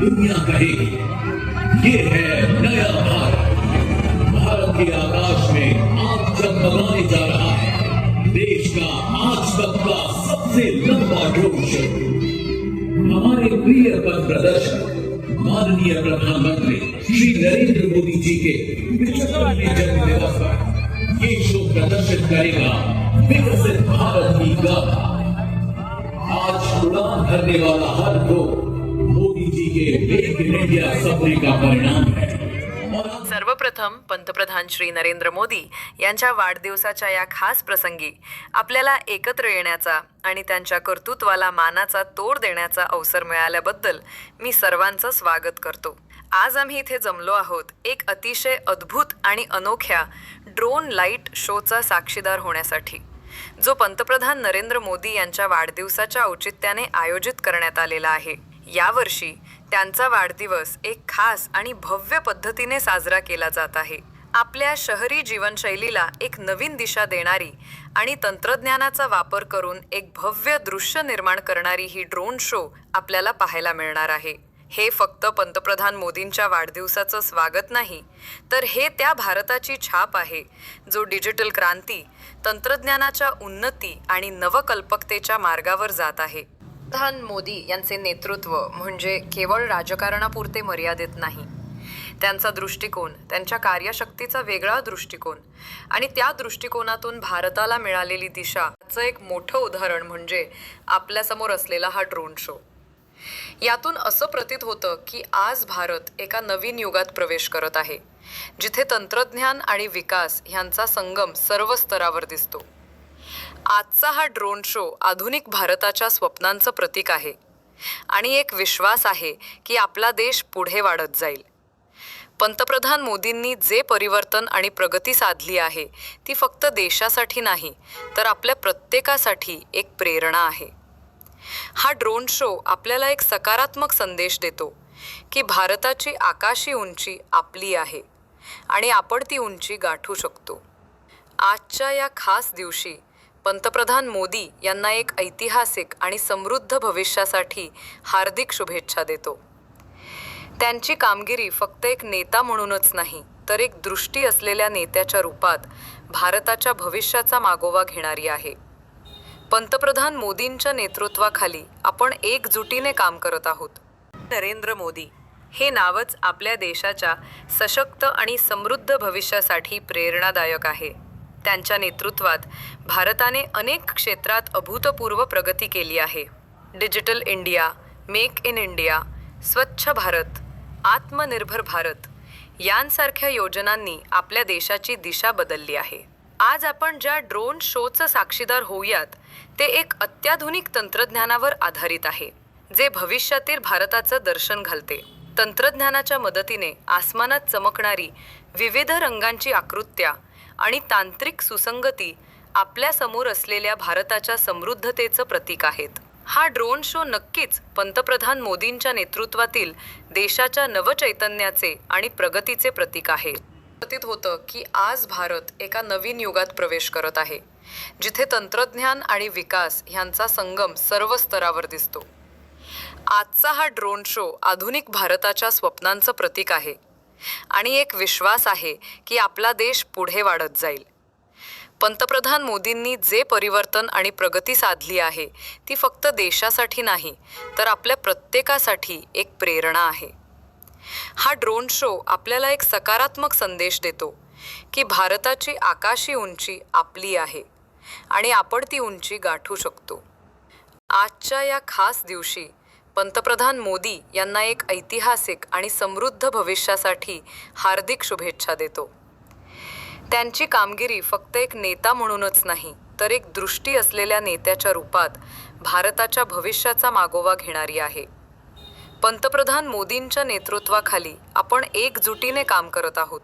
दुनिया कहेगी ये है नया भारत। भारत के आकाश में आज जगमगाने जा रहा है। देश का आज तक का सबसे लंबा ड्रोन शो हमारे प्रिय पथ प्रदर्शक माननीय प्रधानमंत्री श्री नरेंद्र मोदी जी के जन्म दिवस पर ये शो प्रदर्शित करेगा विकसित भारत की गाथा। आज उड़ान भरने वाला हर ड्रोन सर्वप्रथम पंतप्रधान श्री नरेंद्र मोदी यांच्या वाढदिवसाच्या या खास प्रसंगी आपल्याला एकत्र येण्याचा आणि त्यांच्या कर्तृत्वाला मानाचा तोड देण्याचा अवसर मिळाल्याबद्दल मी सर्वांचं स्वागत करतो. आज आम्ही इथे जमलो आहोत एक अतिशय अद्भुत आणि अनोख्या ड्रोन लाइट शोचा साक्षीदार होण्यासाठी जो पंतप्रधान नरेंद्र मोदी यांच्या वाढदिवसाच्या औचित्याने आयोजित करण्यात आलेला आहे. यावर्षी त्यांचा वाढदिवस एक खास आणि भव्य पद्धतीने साजरा केला जात आहे. आपल्या शहरी जीवनशैलीला एक नवीन दिशा देणारी आणि तंत्रज्ञानाचा वापर करून एक भव्य दृश्य निर्माण करणारी ही ड्रोन शो आपल्याला पाहायला मिळणार आहे. हे फक्त पंतप्रधान मोदींच्या वाढदिवसाचं स्वागत नाही तर हे त्या भारताची छाप आहे जो डिजिटल क्रांती तंत्रज्ञानाच्या उन्नती आणि नवकल्पकतेच्या मार्गावर जात आहे. प्रधान मोदी यांचे नेतृत्व म्हणजे केवळ राजकारणापुरते मर्यादित नाही. त्यांचा दृष्टिकोन त्यांच्या कार्यशक्तीचा वेगळा दृष्टिकोन आणि त्या दृष्टिकोनातून भारताला मिळालेली दिशा याचं एक मोठं उदाहरण म्हणजे आपल्यासमोर असलेला हा ड्रोन शो. यातून असं प्रतीत होतं की आज भारत एका नवीन युगात प्रवेश करत आहे जिथे तंत्रज्ञान आणि विकास ह्यांचा संगम सर्व स्तरावर दिसतो. आजचा हा ड्रोन शो आधुनिक भारताच्या स्वप्नांचं प्रतीक आहे. आणि एक विश्वास आहे की आपला देश पुढे वाढत जाईल. पंतप्रधान मोदींनी जे परिवर्तन आणि प्रगती साधली आहे ती फक्त देशासाठी नाही तर आपल्या प्रत्येकासाठी एक प्रेरणा आहे. हा ड्रोन शो आपल्याला एक सकारात्मक संदेश देतो की भारताची आकाशी उंची आपली आहे आणि आपण ती उंची गाठू शकतो. आजच्या या खास दिवशी पंतप्रधान मोदी यांना एक ऐतिहासिक आणि समृद्ध भविष्यासाठी हार्दिक शुभेच्छा देतो. त्यांची कामगिरी फक्त एक नेता म्हणूनच नाही तर एक दृष्टी असलेल्या नेत्याच्या रूपात भारताच्या भविष्याचा मागोवा घेणारी आहे. पंतप्रधान मोदींच्या नेतृत्वाखाली आपण एकजुटीने काम करत आहोत. नरेंद्र मोदी हे नावच आपल्या देशाच्या सशक्त आणि समृद्ध भविष्यासाठी प्रेरणादायक आहे. त्यांच्या नेतृत्वात भारताने अनेक क्षेत्रात अभूतपूर्व प्रगती केली आहे. Digital India make in India Swachh Bharat Atmanirbhar Bharat यांसारख्या योजनांनी आपल्या देशाची दिशा बदलली आहे. आज आपण ज्या ड्रोन शोचं साक्षीदार होऊयात ते एक अत्याधुनिक तंत्रज्ञानावर आधारित आहे जे भविष्यातील भारताचं दर्शन घालते. तंत्रज्ञानाच्या मदतीने आसमानात चमकणारी विविध रंगांची आकृत्या आणि तांत्रिक सुसंगती आपल्यासमोर असलेल्या भारताच्या समृद्धतेचं प्रतीक आहेत. हा ड्रोन शो नक्कीच पंतप्रधान मोदींच्या नेतृत्वातील देशाच्या नवचैतन्याचे आणि प्रगतीचे प्रतीक आहे. प्रतीत होतं की आज भारत एका नवीन युगात प्रवेश करत आहे जिथे तंत्रज्ञान आणि विकास ह्यांचा संगम सर्व स्तरावर दिसतो. आजचा हा ड्रोन शो आधुनिक भारताच्या स्वप्नांचं प्रतीक आहे. आणि एक विश्वास आहे की आपला देश पुढे वाढत जाईल. पंतप्रधान मोदींनी जे परिवर्तन आणि प्रगती साधली आहे ती फक्त देशासाठी नाही तर आपल्या प्रत्येकासाठी एक प्रेरणा आहे. हा ड्रोन शो आपल्याला एक सकारात्मक संदेश देतो की भारताची आकाशी उंची आपली आहे आणि आपण ती उंची गाठू शकतो. आजच्या या खास दिवशी पंतप्रधान मोदी यांना एक ऐतिहासिक आणि समृद्ध भविष्यासाठी हार्दिक शुभेच्छा देतो. त्यांची कामगिरी फक्त एक नेता म्हणूनच नाही तर एक दृष्टी असलेल्या नेत्याच्या रूपात भारताच्या भविष्याचा मागोवा घेणारी आहे. पंतप्रधान मोदींच्या नेतृत्वाखाली आपण एकजुटीने काम करत आहोत.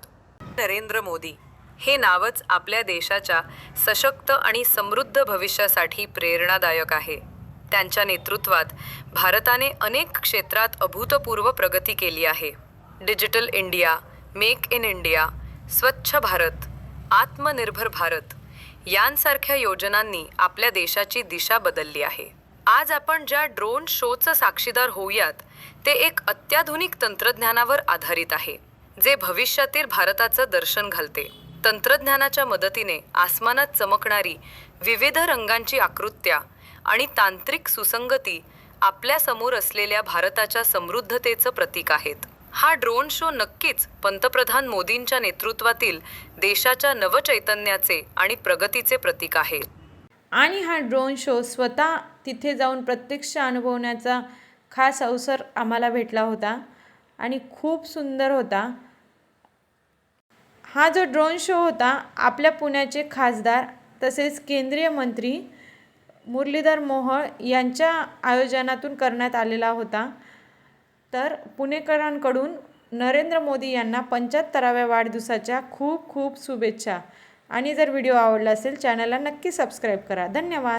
नरेंद्र मोदी हे नावच आपल्या देशाच्या सशक्त आणि समृद्ध भविष्यासाठी प्रेरणादायक आहे. त्यांच्या नेतृत्वात भारताने अनेक क्षेत्रात अभूतपूर्व प्रगती केली आहे. Digital India make in India Swachh Bharat Atmanirbhar Bharat यांसारख्या योजनांनी आपल्या देशाची दिशा बदलली आहे. आज आपण ज्या ड्रोन शोचं साक्षीदार होऊयात ते एक अत्याधुनिक तंत्रज्ञानावर आधारित आहे जे भविष्यातील भारताचं दर्शन घालते. तंत्रज्ञानाच्या मदतीने आसमानात चमकणारी विविध रंगांची आकृत्या आणि तांत्रिक सुसंगती आपल्यासमोर असलेल्या भारताच्या समृद्धतेचं प्रतीक आहेत. हा ड्रोन शो नक्कीच पंतप्रधान मोदींच्या नेतृत्वातील देशाच्या नवचैतन्याचे आणि प्रगतीचे प्रतीक आहे. आणि हा ड्रोन शो स्वतः तिथे जाऊन प्रत्यक्ष अनुभवण्याचा खास अवसर आम्हाला भेटला होता आणि खूप सुंदर होता. हा जो ड्रोन शो होता आपल्या पुण्याचे खासदार तसेच केंद्रीय मंत्री मुरलीधर मोहोळ यांच्या आयोजनातून करण्यात आलेला होता. तर पुणेकरांकडून नरेंद्र मोदी यांना पंच्याहत्तराव्या वाढदिवसाच्या खूप खूप शुभेच्छा. आणि जर व्हिडिओ आवडला असेल चॅनलला नक्की सबस्क्राईब करा. धन्यवाद.